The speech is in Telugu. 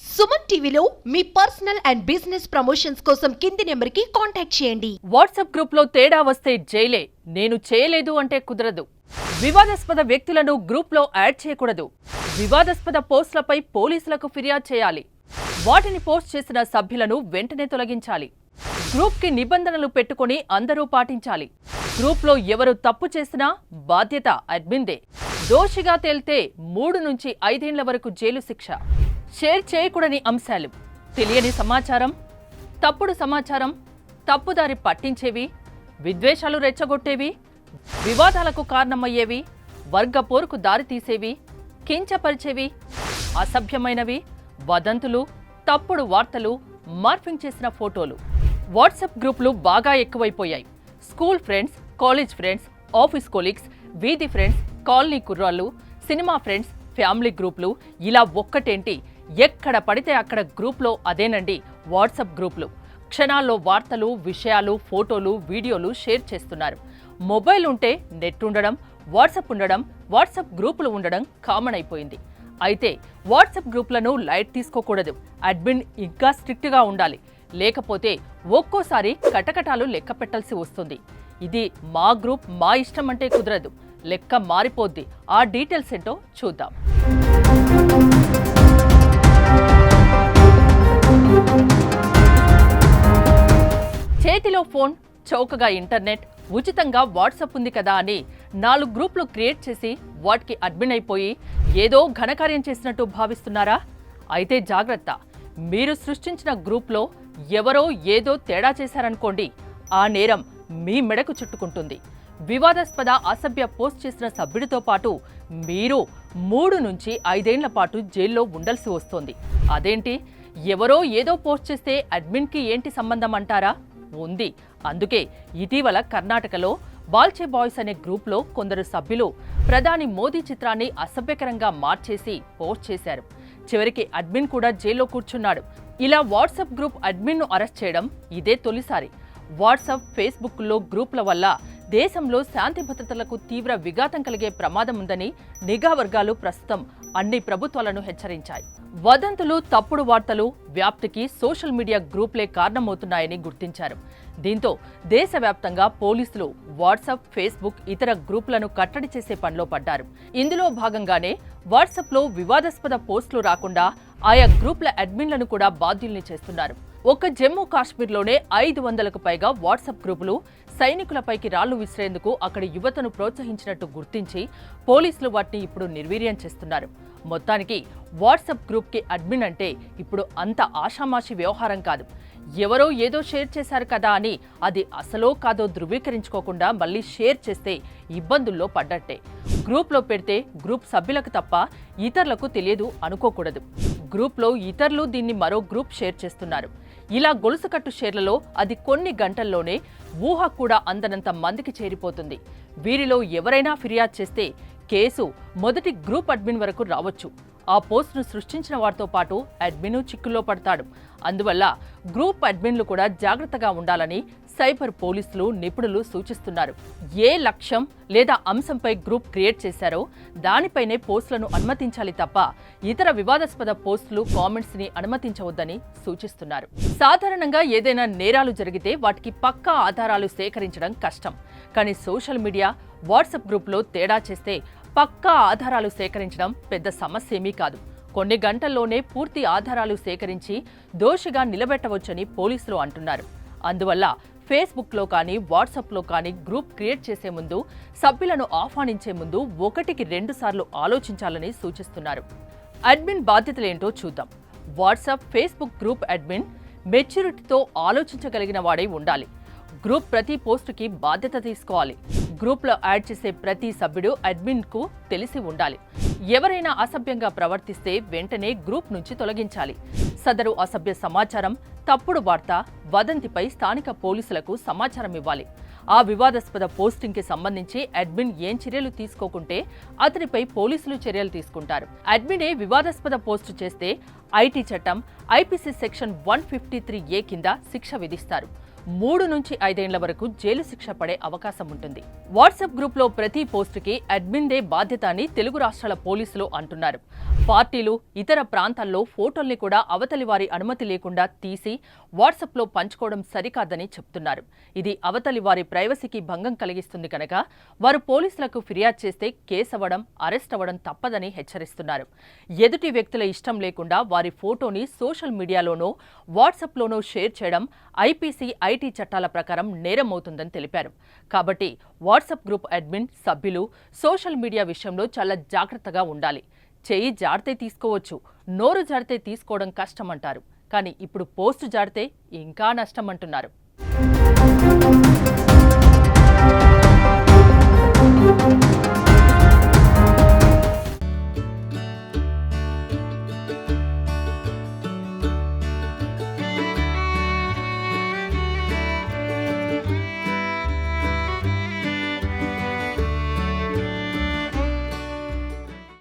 సుమన్ టీవీలో మీ పర్సనల్ అండ్ బిజినెస్ ప్రమోషన్స్ కోసం కింది నెంబర్కి కాంటాక్ట్ చేయండి. వాట్సాప్ గ్రూప్లో తేడా వస్తే జైలే. నేను చేయలేదు అంటే కుదరదు. వివాదాస్పద వ్యక్తులను గ్రూప్లో యాడ్ చేయకూడదు. వివాదాస్పద పోస్టులపై పోలీసులకు ఫిర్యాదు చేయాలి. వాటిని పోస్ట్ చేసిన సభ్యులను వెంటనే తొలగించాలి. గ్రూప్కి నిబంధనలు పెట్టుకొని అందరూ పాటించాలి. గ్రూప్లో ఎవరు తప్పు చేసినా బాధ్యత అడ్మిందే దోషిగా తేలితే మూడు నుంచి ఐదేండ్ల వరకు జైలు శిక్ష. షేర్ చేయకూడని అంశాలు. తెలియని సమాచారం తప్పుడు సమాచారం తప్పుదారి పట్టించేవి విద్వేషాలు రెచ్చగొట్టేవి వివాదాలకు కారణమయ్యేవి వర్గ పోరుకు దారితీసేవి కించపరిచేవి అసభ్యమైనవి వదంతులు తప్పుడు వార్తలు మార్ఫింగ్ చేసిన ఫోటోలు. వాట్సాప్ గ్రూపులు బాగా ఎక్కువైపోయాయి. School friends college friends office colleagues వీధి ఫ్రెండ్స్ కాలనీ కుర్రాళ్ళు సినిమా ఫ్రెండ్స్ ఫ్యామిలీ గ్రూపులు ఇలా ఒక్కటేంటి? ఎక్కడ పడితే అక్కడ గ్రూప్లో అదేనండి వాట్సాప్ గ్రూపులు. క్షణాల్లో వార్తలు విషయాలు ఫోటోలు వీడియోలు షేర్ చేస్తున్నారు. మొబైల్ ఉంటే నెట్ ఉండడం వాట్సాప్ ఉండడం వాట్సాప్ గ్రూపులు ఉండడం కామన్ అయిపోయింది. అయితే వాట్సాప్ గ్రూప్లను లైట్ తీసుకోకూడదు. అడ్మిన్ ఇంకా స్ట్రిక్ట్గా ఉండాలి. లేకపోతే ఒక్కోసారి కటకటాలు లెక్క పెట్టాల్సి వస్తుంది. ఇది మా గ్రూప్ మా ఇష్టం అంటే కుదరదు. లెక్క మారిపోద్ది. ఆ డీటెయిల్స్ ఏంటో చూద్దాం. ఫోన్ చౌకగా ఇంటర్నెట్ ఉచితంగా వాట్సాప్ ఉంది కదా అని నాలుగు గ్రూపులు క్రియేట్ చేసి వాటికి అడ్మిన్ అయిపోయి ఏదో ఘనకార్యం చేసినట్టు భావిస్తున్నారా? అయితే జాగ్రత్త. మీరు సృష్టించిన గ్రూప్లో ఎవరో ఏదో తేడా చేశారనుకోండి ఆ నేరం మీ మెడకు చుట్టుకుంటుంది. వివాదాస్పద అసభ్య పోస్ట్ చేసిన సభ్యుడితో పాటు మీరు మూడు నుంచి ఐదేళ్ళ పాటు జైల్లో ఉండాల్సి వస్తోంది. అదేంటి? ఎవరో ఏదో పోస్ట్ చేస్తే అడ్మిన్కి ఏంటి సంబంధం అంటారా? ఉంది. అందుకే ఇటీవల కర్ణాటకలో బాల్చే బాయ్స్ అనే గ్రూప్లో కొందరు సభ్యులు ప్రధాని మోదీ చిత్రాన్ని అసభ్యకరంగా మార్చేసి పోస్ట్ చేశారు. చివరికి అడ్మిన్ కూడా జైల్లో కూర్చున్నాడు. ఇలా వాట్సాప్ గ్రూప్ అడ్మిన్ను అరెస్ట్ చేయడం ఇదే తొలిసారి. వాట్సాప్ ఫేస్బుక్లో గ్రూప్ల వల్ల దేశంలో శాంతి భద్రతలకు తీవ్ర విఘాతం కలిగే ప్రమాదం ఉందని నిఘా వర్గాలు ప్రస్తుతం అన్ని ప్రభుత్వాలను హెచ్చరించాయి. వదంతులు తప్పుడు వార్తలు వ్యాప్తికి సోషల్ మీడియా గ్రూప్లే కారణమవుతున్నాయని గుర్తించారు. దీంతో దేశవ్యాప్తంగా పోలీసులు వాట్సాప్ ఫేస్బుక్ ఇతర గ్రూపులను కట్టడి చేసే పనిలో పడ్డారు. ఇందులో భాగంగానే వాట్సాప్లో వివాదాస్పద పోస్టులు రాకుండా ఆయా గ్రూప్ల అడ్మిన్లను కూడా బాధ్యుల్ని చేస్తున్నారు. ఒక్క జమ్మూ కాశ్మీర్లోనే ఐదు వందలకు పైగా వాట్సాప్ గ్రూపులు సైనికులపైకి రాళ్ళు విసిరేందుకు అక్కడి యువతను ప్రోత్సహించినట్టు గుర్తించి పోలీసులు వాటిని ఇప్పుడు నిర్వీర్యం చేస్తున్నారు. మొత్తానికి వాట్సాప్ గ్రూప్కి అడ్మిన్ అంటే ఇప్పుడు అంత ఆషామాషి వ్యవహారం కాదు. ఎవరో ఏదో షేర్ చేశారు కదా అని అది అసలో కాదో ధృవీకరించుకోకుండా మళ్ళీ షేర్ చేస్తే ఇబ్బందుల్లో పడ్డట్టే. గ్రూప్లో పెడితే గ్రూప్ సభ్యులకు తప్ప ఇతరులకు తెలియదు అనుకోకూడదు. గ్రూప్లో ఇతరులు దీన్ని మరో గ్రూప్ షేర్ చేస్తున్నారు. ఇలా గొలుసుకట్టు షేర్లలో అది కొన్ని గంటల్లోనే ఊహ కూడా అందనంత మందికి చేరిపోతుంది. వీరిలో ఎవరైనా ఫిర్యాదు చేస్తే కేసు మొదటి గ్రూప్ అడ్మిన్ వరకు రావచ్చు. ఆ పోస్ట్ను సృష్టించిన వారితో పాటు అడ్మిన్ చిక్కుల్లో పడతాడు. అందువల్ల గ్రూప్ అడ్మిన్లు కూడా జాగ్రత్తగా ఉండాలని సైబర్ పోలీసులు నిపుణులు సూచిస్తున్నారు. ఏ లక్ష్యం లేదా అంశంపై గ్రూప్ క్రియేట్ చేశారో దానిపైనే పోస్టులను అనుమతించాలి తప్ప ఇతర వివాదాస్పద పోస్టులు కామెంట్స్ని అనుమతించవద్దని సూచిస్తున్నారు. సాధారణంగా ఏదైనా నేరాలు జరిగితే వాటికి పక్కా ఆధారాలు సేకరించడం కష్టం. కానీ సోషల్ మీడియా వాట్సాప్ గ్రూప్లో తేడా చేస్తే పక్కా ఆధారాలు సేకరించడం పెద్ద సమస్య ఏమీ కాదు. కొన్ని గంటల్లోనే పూర్తి ఆధారాలు సేకరించి దోషిగా నిలబెట్టవచ్చని పోలీసులు అంటున్నారు. అందువల్ల ఫేస్బుక్లో కానీ వాట్సాప్లో కానీ గ్రూప్ క్రియేట్ చేసే ముందు సభ్యులను ఆహ్వానించే ముందు ఒకటికి రెండు సార్లు ఆలోచించాలని సూచిస్తున్నారు. అడ్మిన్ బాధ్యతలేంటో చూద్దాం. వాట్సాప్ ఫేస్బుక్ గ్రూప్ అడ్మిన్ మెచ్యూరిటీతో ఆలోచించగలిగిన వాడై ఉండాలి. గ్రూప్ ప్రతి పోస్టుకి బాధ్యత తీసుకోవాలి. గ్రూప్లో యాడ్ చేసే ప్రతి సభ్యుడు అడ్మిన్కు తెలిసి ఉండాలి. ఎవరైనా అసభ్యంగా ప్రవర్తిస్తే వెంటనే గ్రూప్ నుంచి తొలగించాలి. సదరు అసభ్య సమాచారం తప్పుడు వార్త వదంతిపై స్థానిక పోలీసులకు సమాచారం ఇవ్వాలి. ఆ వివాదాస్పద పోస్టింగ్కి సంబంధించి అడ్మిన్ ఏం చర్యలు తీసుకోకుంటే అతనిపై పోలీసులు చర్యలు తీసుకుంటారు. అడ్మినే వివాదాస్పద పోస్టు చేస్తే ఐటీ చట్టం IPC section one fifty three A కింద శిక్ష విధిస్తారు. మూడు నుంచి ఐదేండ్ల వరకు జైలు శిక్ష పడే అవకాశం ఉంటుంది. వాట్సాప్ గ్రూప్లో ప్రతి పోస్టుకి అడ్మిన్దే బాధ్యత అని తెలుగు రాష్ట్రాల పోలీసులు అంటున్నారు. పార్టీలు ఇతర ప్రాంతాల్లో ఫోటోల్ని కూడా అవతలి వారి అనుమతి లేకుండా తీసి వాట్సాప్లో పంచుకోవడం సరికాదని చెప్తున్నారు. ఇది అవతలి వారి ప్రైవసీకి భంగం కలిగిస్తుంది కనుక వారు పోలీసులకు ఫిర్యాదు చేస్తే కేసు అవ్వడం అరెస్ట్ అవ్వడం తప్పదని హెచ్చరిస్తున్నారు. ఎదుటి వ్యక్తుల ఇష్టం లేకుండా వారి ఫోటోని సోషల్ మీడియాలోనో వాట్సాప్లోనో షేర్ చేయడం ఐపీసీ ఐటీ చట్టాల ప్రకారం నేరమవుతుందని తెలిపారు. కాబట్టి వాట్సాప్ గ్రూప్ అడ్మిన్ సభ్యులు సోషల్ మీడియా విషయంలో చాలా జాగ్రత్తగా ఉండాలి. చేయి జాడితే తీసుకోవచ్చు నోరు జాడితే తీసుకోవడం కష్టమంటారు. కానీ ఇప్పుడు పోస్టు జాడితే ఇంకా నష్టం అంటున్నారు